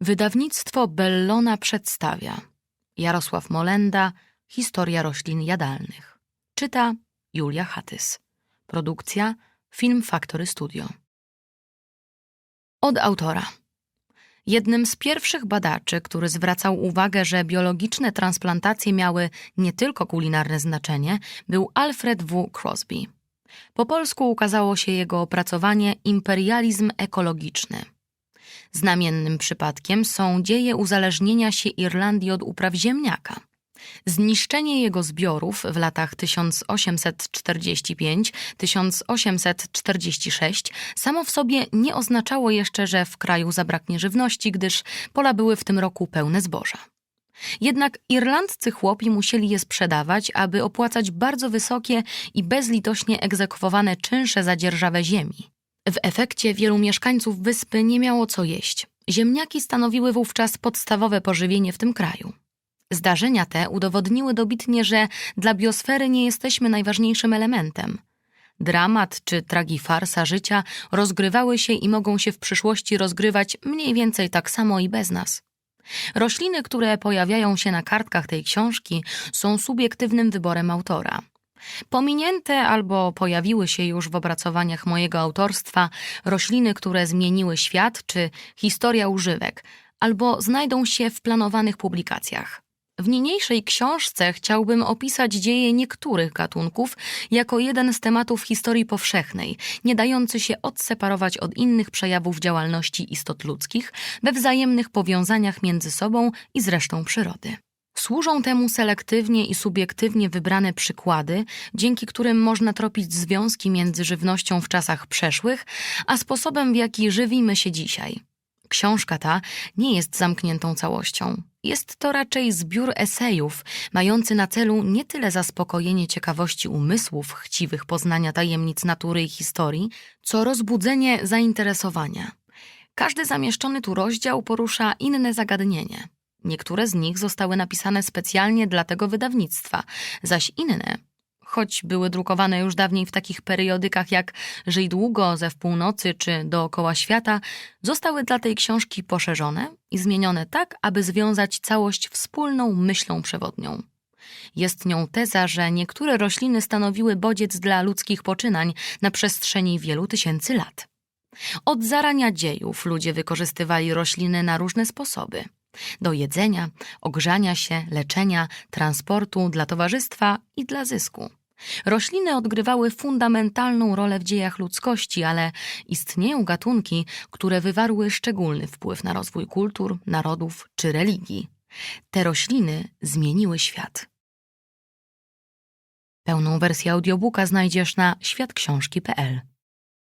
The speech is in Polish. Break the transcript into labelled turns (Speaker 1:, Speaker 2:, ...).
Speaker 1: Wydawnictwo Bellona przedstawia Jarosław Molenda, Historia roślin jadalnych. Czyta Julia Hatys. Produkcja Film Factory Studio. Od autora. Jednym z pierwszych badaczy, który zwracał uwagę, że biologiczne transplantacje miały nie tylko kulinarne znaczenie, był Alfred W. Crosby. Po polsku ukazało się jego opracowanie Imperializm ekologiczny. Znamiennym przypadkiem są dzieje uzależnienia się Irlandii od upraw ziemniaka. Zniszczenie jego zbiorów w latach 1845-1846 samo w sobie nie oznaczało jeszcze, że w kraju zabraknie żywności, gdyż pola były w tym roku pełne zboża. Jednak irlandzcy chłopi musieli je sprzedawać, aby opłacać bardzo wysokie i bezlitośnie egzekwowane czynsze za dzierżawę ziemi. W efekcie wielu mieszkańców wyspy nie miało co jeść. Ziemniaki stanowiły wówczas podstawowe pożywienie w tym kraju. Zdarzenia te udowodniły dobitnie, że dla biosfery nie jesteśmy najważniejszym elementem. Dramat czy tragifarsa życia rozgrywały się i mogą się w przyszłości rozgrywać mniej więcej tak samo i bez nas. Rośliny, które pojawiają się na kartkach tej książki, są subiektywnym wyborem autora. Pominięte albo pojawiły się już w opracowaniach mojego autorstwa rośliny, które zmieniły świat, czy historia używek, albo znajdą się w planowanych publikacjach. W niniejszej książce chciałbym opisać dzieje niektórych gatunków jako jeden z tematów historii powszechnej, nie dający się odseparować od innych przejawów działalności istot ludzkich we wzajemnych powiązaniach między sobą i z resztą przyrody. Służą temu selektywnie i subiektywnie wybrane przykłady, dzięki którym można tropić związki między żywnością w czasach przeszłych, a sposobem, w jaki żywimy się dzisiaj. Książka ta nie jest zamkniętą całością. Jest to raczej zbiór esejów, mający na celu nie tyle zaspokojenie ciekawości umysłów chciwych poznania tajemnic natury i historii, co rozbudzenie zainteresowania. Każdy zamieszczony tu rozdział porusza inne zagadnienie. Niektóre z nich zostały napisane specjalnie dla tego wydawnictwa, zaś inne, choć były drukowane już dawniej w takich periodykach jak Żyj długo, ze w północy czy Dookoła świata, zostały dla tej książki poszerzone i zmienione tak, aby związać całość wspólną myślą przewodnią. Jest nią teza, że niektóre rośliny stanowiły bodziec dla ludzkich poczynań na przestrzeni wielu tysięcy lat. Od zarania dziejów ludzie wykorzystywali rośliny na różne sposoby – do jedzenia, ogrzania się, leczenia, transportu, dla towarzystwa i dla zysku. Rośliny odgrywały fundamentalną rolę w dziejach ludzkości, ale istnieją gatunki, które wywarły szczególny wpływ na rozwój kultur, narodów czy religii. Te rośliny zmieniły świat. Pełną wersję audiobooka znajdziesz na światksiążki.pl.